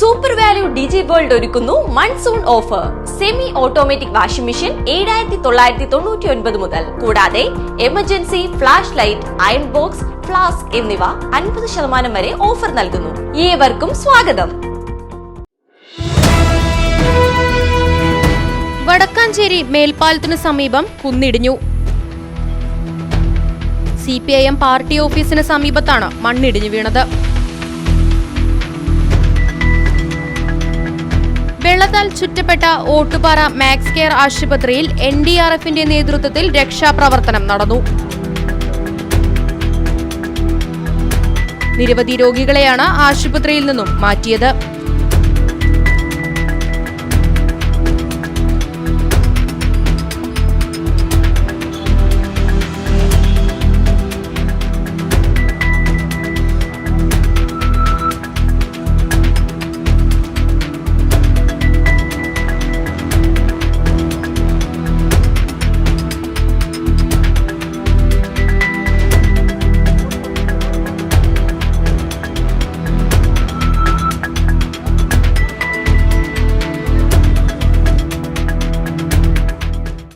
Super value ഡിജി world ഒരുക്കുന്നു monsoon offer semi automatic washing machine ഏഴായിരത്തി തൊള്ളായിരത്തി തൊണ്ണൂറ്റി ഒൻപത് മുതൽ. കൂടാതെ emergency flash light iron box flask എന്നിവ അൻപത് ശതമാനം വരെ ഓഫർ നൽകുന്നു. ഏവർക്കും സ്വാഗതം. വടക്കാഞ്ചേരി മേൽപ്പാലത്തിനു സമീപം കുന്നിടിഞ്ഞു. C P I M party ഓഫീസിന് സമീപത്താണ് മണ്ണിടിഞ്ഞു വീണത്. വെള്ളത്താൽ ചുറ്റപ്പെട്ട ഓട്ടുപാറ മാക്സ് കെയർ ആശുപത്രിയിൽ എൻ ഡി ആർ എഫിന്റെ നേതൃത്വത്തിൽ രക്ഷാപ്രവർത്തനം നടന്നു. നിരവധി രോഗികളെയാണ് ആശുപത്രിയിൽ നിന്നും മാറ്റിയത്.